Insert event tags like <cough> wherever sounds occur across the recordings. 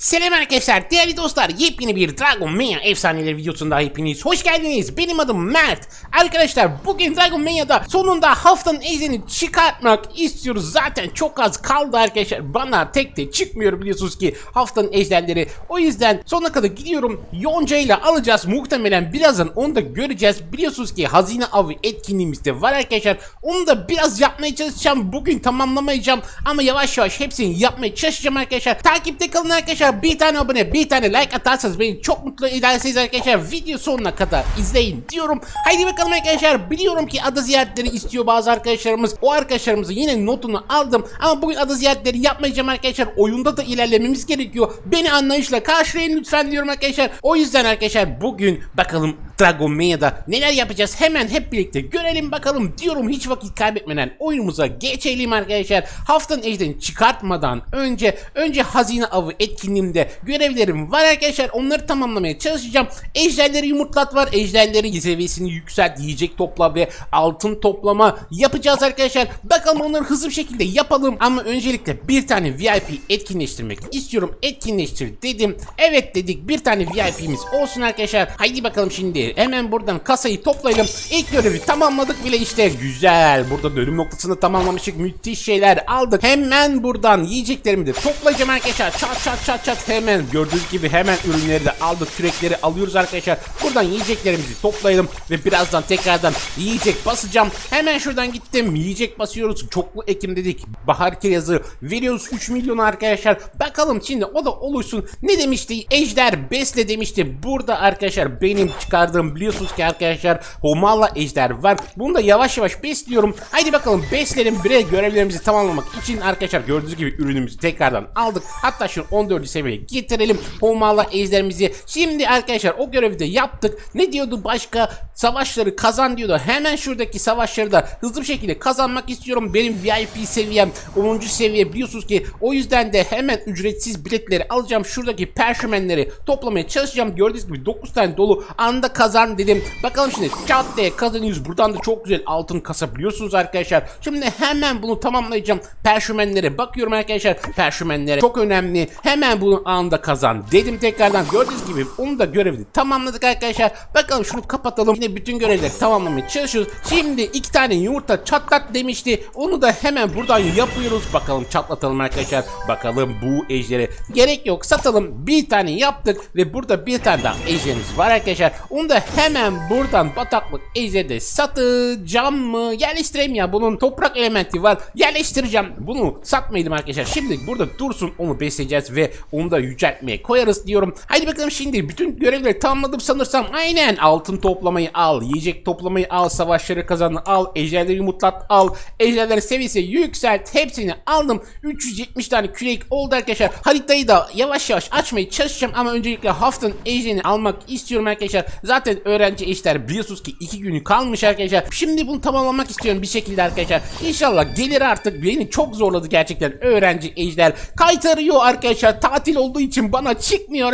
Selam arkadaşlar, değerli dostlar. Yepyeni bir Dragon Mania efsaneleri videosunda hepiniz hoş geldiniz. Benim adım Mert. Arkadaşlar bugün Dragon Mania'da sonunda haftanın ejdeni çıkartmak istiyoruz. Zaten çok az kaldı arkadaşlar. Bana tek de çıkmıyor biliyorsunuz ki haftanın ejderleri. O yüzden sonuna kadar gidiyorum. Yonca ile alacağız. Muhtemelen birazdan onu da göreceğiz. Biliyorsunuz ki hazine avı etkinliğimiz de var arkadaşlar. Onu da biraz yapmaya çalışacağım. Bugün tamamlamayacağım. Ama yavaş yavaş hepsini yapmaya çalışacağım arkadaşlar. Takipte kalın arkadaşlar. Bir tane abone, bir tane like atarsanız beni çok mutlu edersiniz arkadaşlar. Video sonuna kadar izleyin diyorum. Haydi bakalım arkadaşlar. Biliyorum ki ada ziyaretleri istiyor bazı arkadaşlarımız. O arkadaşlarımızın yine notunu aldım. Ama bugün ada ziyaretleri yapmayacağım arkadaşlar. Oyunda da ilerlememiz gerekiyor. Beni anlayışla karşılayın lütfen diyorum arkadaşlar. O yüzden arkadaşlar bugün bakalım Dragon Mania'da neler yapacağız hemen hep birlikte görelim bakalım diyorum hiç vakit kaybetmeden oyunumuza geçelim arkadaşlar. Haftanın ejderini çıkartmadan önce önce hazine avı etkinliğimde görevlerim var arkadaşlar onları tamamlamaya çalışacağım. Ejderleri yumurtlat var ejderleri seviyesini yükselt yiyecek topla ve altın toplama yapacağız arkadaşlar. Bakalım onları hızlı bir şekilde yapalım ama öncelikle bir tane VIP etkinleştirmek istiyorum. Etkinleştir dedim. Evet dedik bir tane VIP'miz olsun arkadaşlar. Haydi bakalım şimdi hemen buradan kasayı toplayalım. İlk görevi tamamladık bile işte güzel. Burada bölüm noktasını tamamlamıştık. Müthiş şeyler aldık. Hemen buradan yiyeceklerimi de toplayacağım arkadaşlar. Çat çat çat çat hemen gördüğünüz gibi hemen ürünleri de aldık. Kürekleri alıyoruz arkadaşlar. Buradan yiyeceklerimizi toplayalım ve birazdan tekrardan yiyecek basacağım. Hemen şuradan gittim. Yiyecek basıyoruz. Çoklu ekim dedik. Bahar kirazı veriyoruz 3 milyon arkadaşlar. Bakalım şimdi o da oluşsun. Ne demişti? Ejder besle demişti. Burada arkadaşlar benim çıkardığım biliyorsunuz ki arkadaşlar Homala ejder var. Bunu da yavaş yavaş besliyorum. Haydi bakalım besleyelim. Birey görevlerimizi tamamlamak için arkadaşlar gördüğünüz gibi ürünümüzü tekrardan aldık. Hatta şunu 14. seviyeye getirelim. Homala ejderimizi. Şimdi arkadaşlar o görevi de yaptık. Ne diyordu başka? Savaşları kazan diyordu. Hemen şuradaki savaşları da hızlı bir şekilde kazanmak istiyorum. Benim VIP seviyem 10. seviye biliyorsunuz ki o yüzden de hemen ücretsiz biletleri alacağım. Şuradaki perşümenleri toplamaya çalışacağım. Gördüğünüz gibi 9 tane dolu anda kazan dedim. Bakalım şimdi çat diye kazanıyoruz. Buradan da çok güzel altın kasabiliyorsunuz arkadaşlar. Şimdi hemen bunu tamamlayacağım. Perşümenlere bakıyorum arkadaşlar. Perşümenlere çok önemli. Hemen bunu anda kazan dedim tekrardan. Gördüğünüz gibi onu da görevini tamamladık arkadaşlar. Bakalım şunu kapatalım. Yine bütün görevleri tamamlamaya çalışıyoruz. Şimdi iki tane yumurta çatlat demişti. Onu da hemen buradan yapıyoruz. Bakalım çatlatalım arkadaşlar. Bakalım bu ejderi. Gerek yok satalım. Bir tane yaptık ve burada bir tane daha ejderimiz var arkadaşlar. Onu da hemen buradan bataklık ejderi de satacağım mı? Yerleştireyim ya. Bunun toprak elementi var. Yerleştireceğim. Bunu satmayalım arkadaşlar. Şimdi burada dursun. Onu besleyeceğiz ve onu da yüceltmeye koyarız diyorum. Haydi bakalım şimdi bütün görevleri tamamladım sanırsam. Aynen altın toplamayı al. Yiyecek toplamayı al. Savaşları kazan al. Ejderleri yumurtlat al. Ejderlerin seviyesi yükselt. Hepsini aldım. 370 tane kürek oldu arkadaşlar. Haritayı da yavaş yavaş açmaya çalışacağım ama öncelikle haftanın ejderini almak istiyorum arkadaşlar. Zaten öğrenci eşler biliyorsunuz ki 2 günü kalmış arkadaşlar. Şimdi bunu tamamlamak istiyorum bir şekilde arkadaşlar. İnşallah gelir artık. Beni çok zorladı gerçekten öğrenci ejder. Kaytarıyor arkadaşlar. Tatil olduğu için bana çıkmıyor.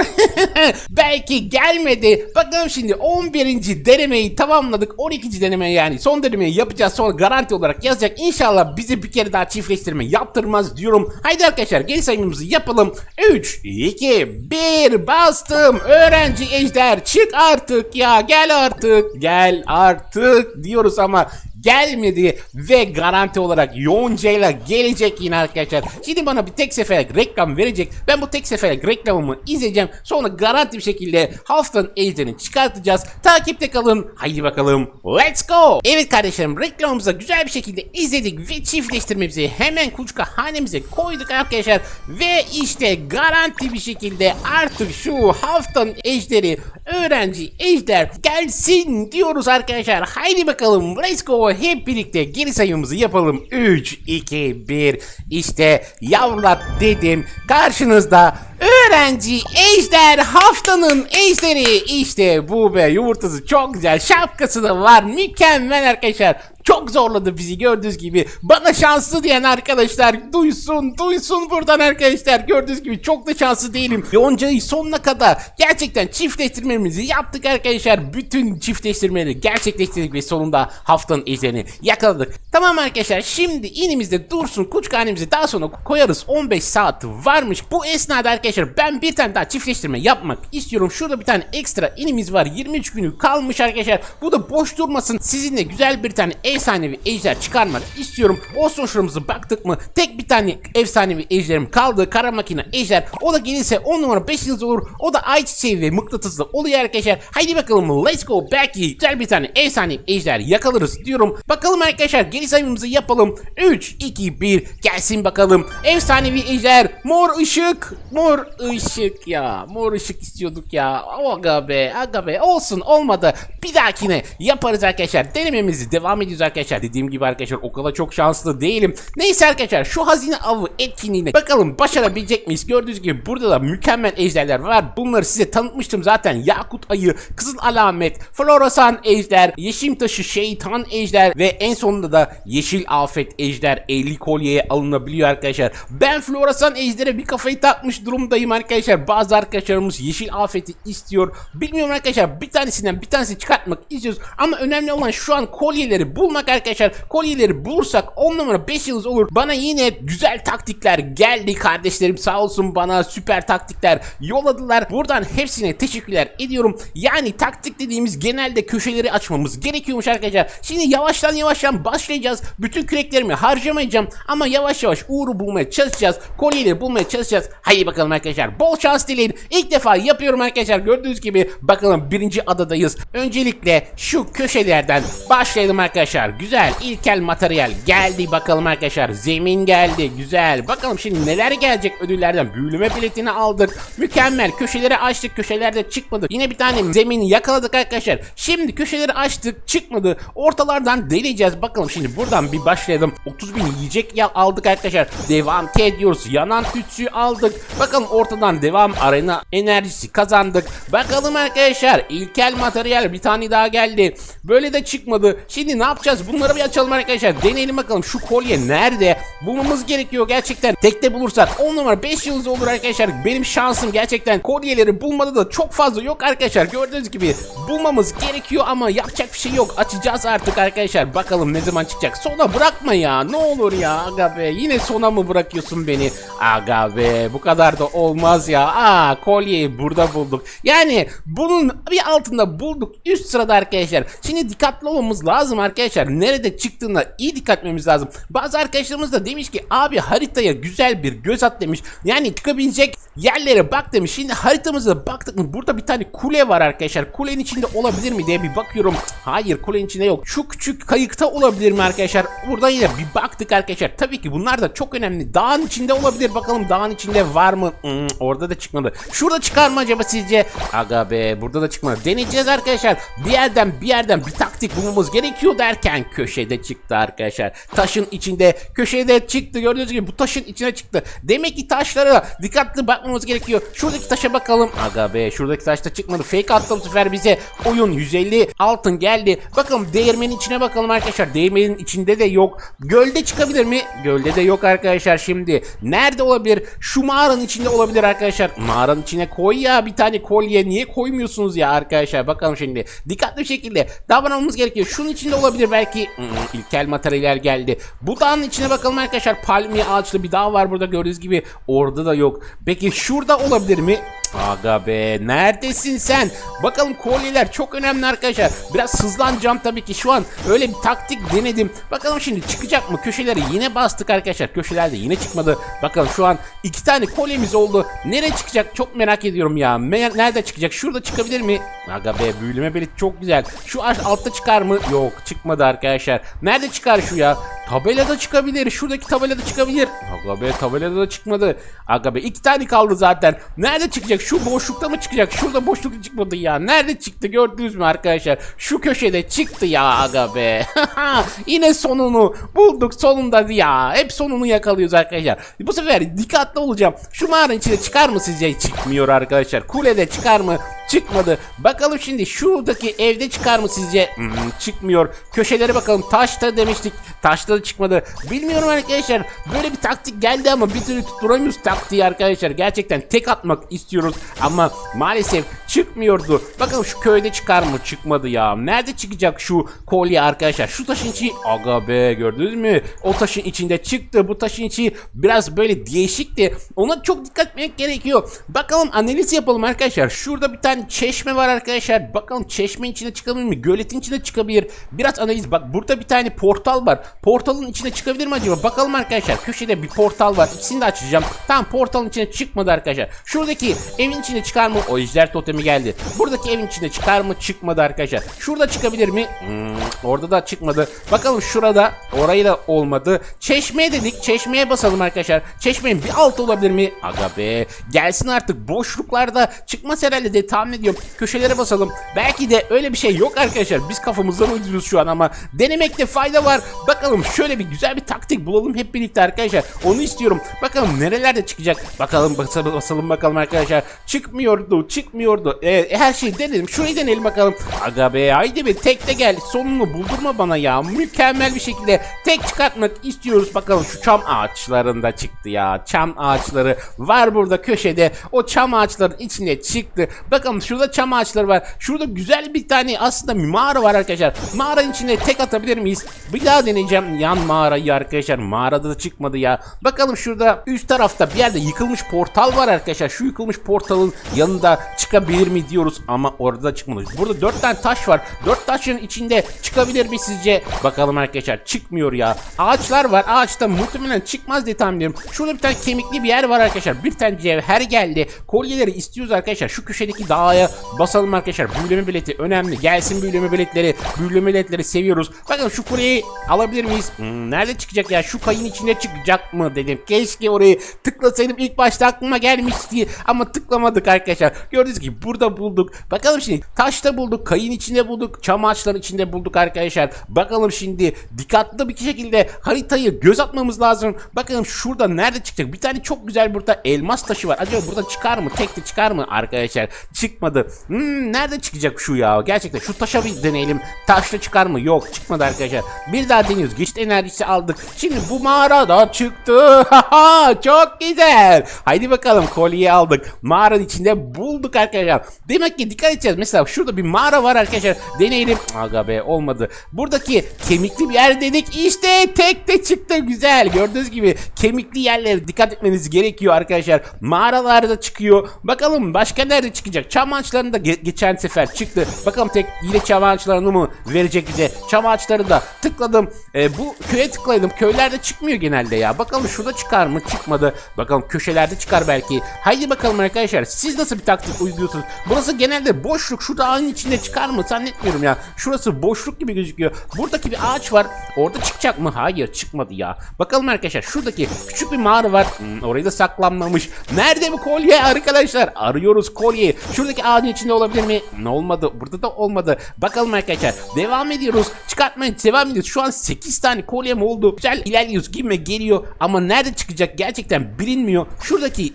<laughs> Belki gelmedi. Bakalım şimdi 11. denemeyi tamamladık. 12. deneme yani son denemeyi yapacağız. Sonra garanti olarak yazacak. İnşallah bizi bir kere daha çiftleştirme yaptırmaz diyorum. Haydi arkadaşlar geri sayımımızı yapalım. 3, 2, 1 bastım. Öğrenci ejder çık artık ya gel artık. Gel artık diyoruz ama gelmedi ve garanti olarak Yonca'yla gelecek yine arkadaşlar. Şimdi bana bir tek seferlik reklam verecek. Ben bu tek seferlik reklamımı izleyeceğim. Sonra garanti bir şekilde haftanın ejderini çıkartacağız. Takipte kalın. Haydi bakalım. Let's go. Evet kardeşlerim reklamımızı güzel bir şekilde izledik ve çiftleştirmemizi hemen kuluçka hanemize koyduk arkadaşlar. Ve işte garanti bir şekilde artık şu haftanın ejderi öğrenci ejder gelsin diyoruz arkadaşlar. Haydi bakalım let's go hep birlikte geri sayımımızı yapalım. 3, 2, 1 işte yavrulat dedim karşınızda öğrenci ejder haftanın ejderi işte bu be yumurtası çok güzel şapkası da var mükemmel arkadaşlar. Çok zorladı bizi gördüğünüz gibi. Bana şanslı diyen arkadaşlar duysun duysun buradan arkadaşlar. Gördüğünüz gibi çok da şanslı değilim. Yoncayı sonuna kadar gerçekten çiftleştirmemizi yaptık arkadaşlar. Bütün çiftleştirmeleri gerçekleştirdik ve sonunda haftanın ejderini yakaladık. Tamam arkadaşlar şimdi inimizde dursun kuşkanemizi daha sonra koyarız. 15 saat varmış. Bu esnada arkadaşlar ben bir tane daha çiftleştirme yapmak istiyorum. Şurada bir tane ekstra inimiz var. 23 günü kalmış arkadaşlar. Bu da boş durmasın. Sizinle güzel bir tane efsanevi ejder çıkarmak istiyorum. O sonuçlarımıza baktık mı? Tek bir tane efsanevi ejderim kaldı. Kara makine ejder. O da gelirse 10 numara 5 yıldız olur. O da ayçiçeği ve mıknatıslı oluyor arkadaşlar. Haydi bakalım let's go. Belki güzel bir tane efsanevi ejder yakalarız diyorum. Bakalım arkadaşlar geri sayımımızı yapalım. 3, 2, 1 gelsin bakalım. Efsanevi ejder. Mor ışık. Mor ışık ya. Mor ışık istiyorduk ya. Aga be aga be. Olsun olmadı. Bir dahakine yaparız arkadaşlar. Denememizi devam ediyoruz arkadaşlar. Dediğim gibi arkadaşlar o kadar çok şanslı değilim. Neyse arkadaşlar şu hazine avı etkinliğine bakalım başarabilecek miyiz? Gördüğünüz gibi burada da mükemmel ejderler var. Bunları size tanıtmıştım zaten. Yakut ayı, kızıl alamet, floresan ejder, yeşim taşı şeytan ejder ve en sonunda da yeşil afet ejder 50 kolyeye alınabiliyor arkadaşlar. Ben floresan ejdere bir kafayı takmış durumdayım arkadaşlar. Bazı arkadaşlarımız yeşil afeti istiyor. Bilmiyorum arkadaşlar bir tanesinden bir tanesi çıkartmak istiyoruz. Ama önemli olan şu an kolyeleri bulmak arkadaşlar. Kolyeleri bulursak 10 numara 5 yıldız olur. Bana yine güzel taktikler geldi kardeşlerim sağ olsun bana süper taktikler yolladılar. Buradan hepsine teşekkürler ediyorum. Yani taktik dediğimiz genelde köşeleri açmamız gerekiyormuş arkadaşlar. Şimdi yavaştan yavaştan başlayacağız. Bütün küreklerimi harcamayacağım ama yavaş yavaş Uğur'u bulmaya çalışacağız. Kolyeleri bulmaya çalışacağız. Haydi bakalım arkadaşlar. Bol şans dileyin. İlk defa yapıyorum arkadaşlar. Gördüğünüz gibi bakalım birinci adadayız. Öncelikle şu köşelerden başlayalım arkadaşlar. Güzel. İlkel materyal geldi bakalım arkadaşlar. Zemin geldi. Güzel. Bakalım şimdi neler gelecek ödüllerden. Büyüleme biletini aldık. Mükemmel. Köşeleri açtık. Köşelerde çıkmadı. Yine bir tane zemini yakaladık arkadaşlar. Şimdi köşeleri açtık. Çıkmadı. Ortalardan deneyeceğiz. Bakalım şimdi buradan bir başlayalım. 30 bin yiyecek ya aldık arkadaşlar. Devam ediyoruz. Yanan tütsü aldık. Bakalım ortadan devam arena enerjisi kazandık. Bakalım arkadaşlar. İlkel materyal bir tane daha geldi. Böyle de çıkmadı. Şimdi ne yapacağız? Bunları bir açalım arkadaşlar. Deneyelim bakalım şu kolye nerede? Bulmamız gerekiyor gerçekten. Tekte bulursak 10 numara 5 yıldız olur arkadaşlar. Benim şansım gerçekten kolyeleri bulmada da çok fazla yok arkadaşlar. Gördüğünüz gibi bulmamız gerekiyor ama yapacak bir şey yok. Açacağız artık arkadaşlar. Bakalım ne zaman çıkacak. Sona bırakma ya. Ne olur ya. Aga be. Yine sona mı bırakıyorsun beni? Aga be. Bu kadar da olmaz ya. Aa kolyeyi burada bulduk. Yani bunun bir altında bulduk. Üst sırada arkadaşlar. Şimdi dikkatli olmamız lazım arkadaşlar. Nerede çıktığına iyi dikkat etmemiz lazım. Bazı arkadaşlarımız da demiş ki abi haritaya güzel bir göz at demiş. Yani çıkabilecek yerlere bak demiş. Şimdi haritamıza baktık mı burada bir tane kule var arkadaşlar. Kulenin içinde olabilir mi diye bir bakıyorum. Hayır kulenin içinde yok. Şu küçük kayıkta olabilir mi arkadaşlar? Burada yine bir baktık arkadaşlar. Tabii ki bunlar da çok önemli. Dağın içinde olabilir. Bakalım dağın içinde var mı? Hmm, orada da çıkmadı. Şurada çıkar mı acaba sizce? Aga be burada da çıkmadı. Deneyeceğiz arkadaşlar. Bir yerden bir yerden bir taktik bulmamız gerekiyor derken köşede çıktı arkadaşlar. Taşın içinde köşede çıktı. Gördüğünüz gibi bu taşın içine çıktı. Demek ki taşlara dikkatli bakmamız gerekiyor. Şuradaki taşa bakalım. Aga be şuradaki taşta çıkmadı. Fake attı sefer bize. Oyun 150 altın geldi. Bakalım değirmenin içine bakalım arkadaşlar. Değirmenin içinde de yok. Gölde çıkabilir mi? Gölde de yok arkadaşlar şimdi. Nerede olabilir? Şu mağaranın içinde olabilir arkadaşlar. Mağaranın içine koy ya bir tane kolye. Niye koymuyorsunuz ya arkadaşlar? Bakalım şimdi. Dikkatli bir şekilde davranmamız gerekiyor. Şunun içinde olabilir belki. Hmm, ilkel materyaller geldi. Bu dağın içine bakalım arkadaşlar. Palmiye ağaçlı bir dağ var burada gördüğünüz gibi. Orada da yok. Peki şurada olabilir mi? Aga be neredesin sen? Bakalım kolyeler çok önemli arkadaşlar. Biraz hızlanacağım tabii ki şu an öyle bir taktik denedim. Bakalım şimdi çıkacak mı? Köşeleri yine bastık arkadaşlar. Köşelerde yine çıkmadı. Bakalım şu an iki tane kolyemiz oldu. Nereye çıkacak? Çok merak ediyorum ya. Nerede çıkacak? Şurada çıkabilir mi? Aga be büyüleme belit çok güzel. Şu altta çıkar mı? Yok çıkmadı arkadaşlar. Nerede çıkar şu ya? Tabelada çıkabilir. Şuradaki tabelada çıkabilir. Aga be tabelada da çıkmadı. Aga be iki tane kaldı zaten. Nerede çıkacak? Şu boşlukta mı çıkacak? Şurada boşlukta çıkmadı ya. Nerede çıktı gördünüz mü arkadaşlar? Şu köşede çıktı ya aga be. <laughs> Yine sonunu bulduk sonunda ya. Hep sonunu yakalıyoruz arkadaşlar. Bu sefer dikkatli olacağım. Şu mağaranın içine çıkar mı sizce? Çıkmıyor arkadaşlar. Kulede çıkar mı? Çıkmadı. Bakalım şimdi şuradaki evde çıkar mı sizce? Hmm, çıkmıyor. Köşelere bakalım. Taşta demiştik. Taşta da çıkmadı. Bilmiyorum arkadaşlar. Böyle bir taktik geldi ama bir türlü tutturamıyoruz taktiği arkadaşlar. Gerçekten tek atmak istiyoruz ama maalesef çıkmıyordu. Bakalım şu köyde çıkar mı? Çıkmadı ya. Nerede çıkacak şu kolye arkadaşlar? Şu taşın içi aga be gördünüz mü? O taşın içinde çıktı. Bu taşın içi biraz böyle değişikti. Ona çok dikkat etmek gerekiyor. Bakalım analiz yapalım arkadaşlar. Şurada bir tane çeşme var arkadaşlar. Bakalım çeşmenin içine çıkabilir mi? Göletin içine çıkabilir. Biraz analiz. Bak burada bir tane portal var. Portalın içine çıkabilir mi acaba? Bakalım arkadaşlar. Köşede bir portal var. İkisini de açacağım. Tam portalın içine çıkmadı arkadaşlar. Şuradaki evin içine çıkar mı? O ejder totemi geldi. Buradaki evin içine çıkar mı? Çıkmadı arkadaşlar. Şurada çıkabilir mi? Hmm, orada da çıkmadı. Bakalım şurada. Orayı da olmadı. Çeşmeye dedik. Çeşmeye basalım arkadaşlar. Çeşmenin bir altı olabilir mi? Aga be. Gelsin artık. Boşluklarda çıkmaz herhalde diye tahmin ediyorum. Köşelere basalım. Belki de öyle bir şey yok arkadaşlar. Biz kafamızdan uyduruyoruz şu an ama denemekte fayda var. Bakalım şöyle bir güzel bir taktik bulalım hep birlikte arkadaşlar. Onu istiyorum. Bakalım nerelerde çıkacak. Bakalım basalım, basalım bakalım arkadaşlar. Çıkmıyordu, çıkmıyordu. Ee, her şeyi denedim. Şurayı deneyelim bakalım. Aga be haydi be tek de gel. Sonunu buldurma bana ya. Mükemmel bir şekilde tek çıkartmak istiyoruz. Bakalım şu çam ağaçlarında çıktı ya. Çam ağaçları var burada köşede. O çam ağaçların içine çıktı. Bakalım şurada çam ağaçları var. Şurada güzel bir tane aslında mağara var arkadaşlar. Mağaranın içine tek atabilir miyiz? Bir daha deneyeceğim yan mağarayı arkadaşlar. Mağarada da çıkmadı ya. Bakalım şurada üst tarafta bir yerde yıkılmış portal var arkadaşlar. Şu yıkılmış portalın yanında çıkabilir mi diyoruz ama orada da çıkmadı. Burada dört tane taş var. Dört taşın içinde çıkabilir mi sizce? Bakalım arkadaşlar çıkmıyor ya. Ağaçlar var. Ağaçta muhtemelen çıkmaz diye tahmin ediyorum. Şurada bir tane kemikli bir yer var arkadaşlar. Bir tane cevher geldi. Kolyeleri istiyoruz arkadaşlar. Şu köşedeki dağa basalım arkadaşlar. Büyüleme bileti önemli. Gelsin büyüleme biletleri. Büyüleme biletleri seviyoruz. Bakın şu kuleyi alabilir miyiz? Hmm, nerede çıkacak ya? Şu kayın içine çıkacak mı dedim. Keşke orayı tıklasaydım. ilk başta aklıma gelmişti. Ama tıklamadık arkadaşlar. Gördüğünüz gibi burada bulduk. Bakalım şimdi taşta bulduk. Kayın içinde bulduk. Çam ağaçların içinde bulduk arkadaşlar. Bakalım şimdi dikkatli bir şekilde haritayı göz atmamız lazım. Bakalım şurada nerede çıkacak? Bir tane çok güzel burada elmas taşı var. Acaba burada çıkar mı? Tek çıkar mı arkadaşlar? Çıkmadı. Hmm, nerede çıkacak şu ya? Gerçekten şu taşa bir deneyelim. Taşta çıkar mı? Yok çıkmadı arkadaşlar. Bir daha deniyoruz. Geçit enerjisi aldık. Şimdi bu mağarada çıktı. <laughs> Çok güzel. Haydi bakalım kolyeyi aldık. Mağaranın içinde bulduk arkadaşlar. Demek ki dikkat edeceğiz. Mesela şurada bir mağara var arkadaşlar. Deneyelim. Aga be olmadı. Buradaki kemikli bir yer dedik. İşte tek de çıktı güzel. Gördüğünüz gibi kemikli yerlere dikkat etmeniz gerekiyor arkadaşlar. Mağaralarda çıkıyor. Bakalım başka nerede çıkacak? Çam ağaçlarında ge- geçen sefer çıktı. Bakalım tek yine çam ağaçlarını mı verecek bize? Çam ağaçları da tıkladım. Ee, bu köye tıkladım. Köylerde çıkmıyor genelde ya. Bakalım şurada çıkar mı? Çıkmadı. Bakalım köşelerde çıkar belki. Haydi bakalım arkadaşlar. Siz nasıl bir taktik uyguluyorsunuz? Burası genelde boşluk. Şu dağın içinde çıkar mı? Zannetmiyorum ya. Şurası boşluk gibi gözüküyor. Buradaki bir ağaç var. Orada çıkacak mı? Hayır çıkmadı ya. Bakalım arkadaşlar. Şuradaki küçük bir mağara var. Hmm, orayı da saklanmamış. Nerede bu kolye arkadaşlar? Arıyoruz kolyeyi. Şuradaki ağacın içinde olabilir mi? Ne olmadı? Burada da olmadı. Bakalım arkadaşlar. Devam ediyoruz. Çıkartmaya devam ediyoruz. Şu an 8 tane kolyem oldu. Güzel ilerliyoruz. Gibime geliyor. Ama nerede çıkacak gerçekten bilinmiyor. Şuradaki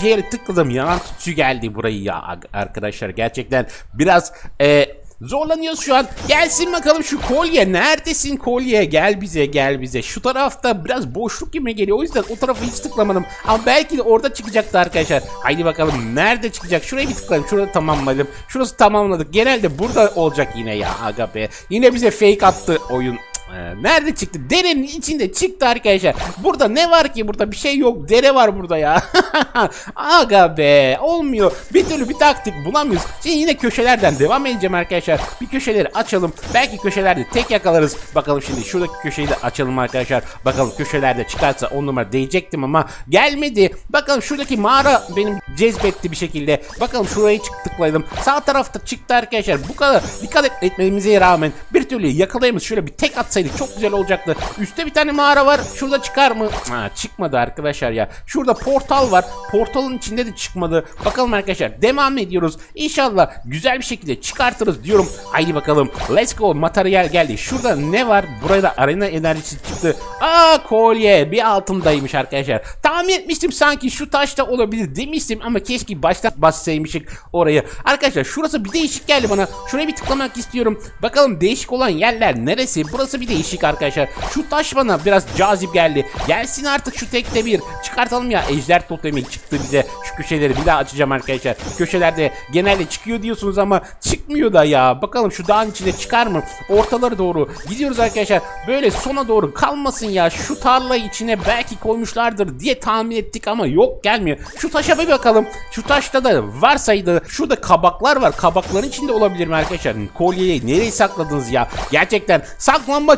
şeye tıkladım. Yanan tütsü geldi burayı ya arkadaşlar. Gerçekten biraz e, Zorlanıyoruz şu an. Gelsin bakalım şu kolye. Neredesin kolye? Gel bize gel bize. Şu tarafta biraz boşluk gibi geliyor. O yüzden o tarafa hiç tıklamadım. Ama belki de orada çıkacaktı arkadaşlar. Haydi bakalım nerede çıkacak? Şuraya bir tıklayalım. Şurada tamamladım. Şurası tamamladık. Genelde burada olacak yine ya. Aga be. Yine bize fake attı oyun. Ee, Nerede çıktı? Derenin içinde çıktı arkadaşlar. Burada ne var ki? Burada bir şey yok. Dere var burada ya. <laughs> Aga be. Olmuyor. Bir türlü bir taktik bulamıyoruz. Şimdi yine köşelerden devam edeceğim arkadaşlar. Bir köşeleri açalım. Belki köşelerde tek yakalarız. Bakalım şimdi şuradaki köşeyi de açalım arkadaşlar. Bakalım köşelerde çıkarsa on numara diyecektim ama gelmedi. Bakalım şuradaki mağara benim cezbetti bir şekilde. Bakalım şurayı tıkladım. Sağ tarafta çıktı arkadaşlar. Bu kadar dikkat et- etmemize rağmen bir türlü yakalayamız. Şöyle bir tek atsaydık yapsaydık çok güzel olacaktı. Üstte bir tane mağara var. Şurada çıkar mı? Ha, çıkmadı arkadaşlar ya. Şurada portal var. Portalın içinde de çıkmadı. Bakalım arkadaşlar devam ediyoruz. İnşallah güzel bir şekilde çıkartırız diyorum. Haydi bakalım. Let's go. Materyal geldi. Şurada ne var? Burada arena enerjisi çıktı. Aa kolye. Bir altındaymış arkadaşlar. Tahmin etmiştim sanki şu taşta olabilir demiştim ama keşke baştan bassaymışık oraya. Arkadaşlar şurası bir değişik geldi bana. Şuraya bir tıklamak istiyorum. Bakalım değişik olan yerler neresi? Burası bir değişik arkadaşlar. Şu taş bana biraz cazip geldi. Gelsin artık şu tekte bir. Çıkartalım ya. Ejder totemi çıktı bize. Şu köşeleri bir daha açacağım arkadaşlar. Köşelerde genelde çıkıyor diyorsunuz ama çıkmıyor da ya. Bakalım şu dağın içinde çıkar mı? Ortaları doğru gidiyoruz arkadaşlar. Böyle sona doğru kalmasın ya. Şu tarla içine belki koymuşlardır diye tahmin ettik ama yok gelmiyor. Şu taşa bir bakalım. Şu taşta da varsaydı. Şurada kabaklar var. Kabakların içinde olabilir mi arkadaşlar? Kolyeyi nereye sakladınız ya? Gerçekten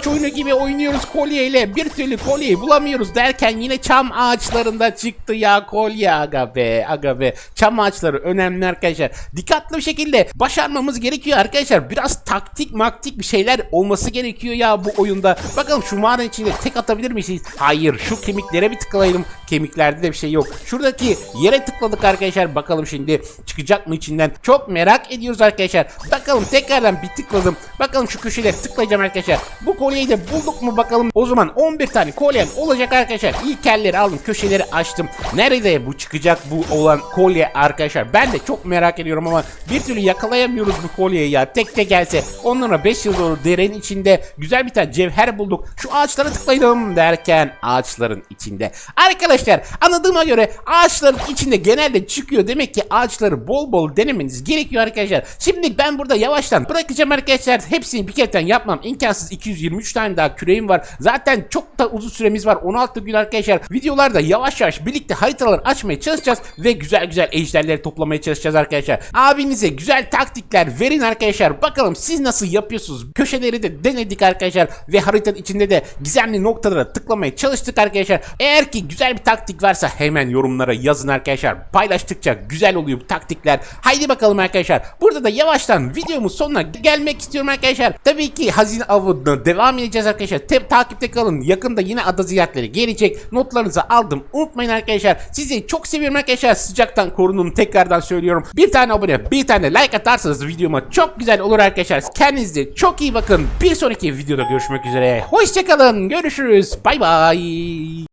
saklambaç oyunu gibi oynuyoruz kolyeyle. Bir türlü kolyeyi bulamıyoruz derken yine çam ağaçlarında çıktı ya kolye aga be aga be. Çam ağaçları önemli arkadaşlar. Dikkatli bir şekilde başarmamız gerekiyor arkadaşlar. Biraz taktik maktik bir şeyler olması gerekiyor ya bu oyunda. Bakalım şu mağaranın içinde tek atabilir miyiz? Hayır şu kemiklere bir tıklayalım. Kemiklerde de bir şey yok. Şuradaki yere tıkladık arkadaşlar. Bakalım şimdi çıkacak mı içinden? Çok merak ediyoruz arkadaşlar. Bakalım tekrardan bir tıkladım. Bakalım şu köşelere tıklayacağım arkadaşlar. Bu kolyeyi de bulduk mu bakalım. O zaman 11 tane kolyem olacak arkadaşlar. İlk elleri aldım. Köşeleri açtım. Nerede bu çıkacak bu olan kolye arkadaşlar? Ben de çok merak ediyorum ama bir türlü yakalayamıyoruz bu kolyeyi ya. Tek tek gelse. Onlara 5 yıl doğru derenin içinde güzel bir tane cevher bulduk. Şu ağaçlara tıklayalım derken ağaçların içinde. Arkadaşlar anladığıma göre ağaçların içinde genelde çıkıyor. Demek ki ağaçları bol bol denemeniz gerekiyor arkadaşlar. Şimdi ben burada yavaştan bırakacağım arkadaşlar. Hepsini bir kereten yapmam imkansız. 223 tane daha küreğim var. Zaten çok da uzun süremiz var. 16 gün arkadaşlar. Videolarda yavaş yavaş birlikte haritalar açmaya çalışacağız. Ve güzel güzel ejderleri toplamaya çalışacağız arkadaşlar. Abinize güzel taktikler verin arkadaşlar. Bakalım siz nasıl yapıyorsunuz? Köşeleri de denedik arkadaşlar. Ve haritanın içinde de gizemli noktalara tıklamaya çalıştık arkadaşlar. Eğer ki güzel bir taktik varsa hemen yorumlara yazın arkadaşlar. Paylaştıkça güzel oluyor bu taktikler. Haydi bakalım arkadaşlar. Burada da yavaştan videomun sonuna gelmek istiyorum arkadaşlar. Tabii ki hazine avına devam edeceğiz arkadaşlar. Te- takipte kalın. Yakında yine ada ziyaretleri gelecek. Notlarınızı aldım. Unutmayın arkadaşlar. Sizi çok seviyorum arkadaşlar. Sıcaktan korunun. Tekrardan söylüyorum. Bir tane abone, bir tane like atarsanız videoma çok güzel olur arkadaşlar. Kendinize çok iyi bakın. Bir sonraki videoda görüşmek üzere. Hoşçakalın. Görüşürüz. Bay bay.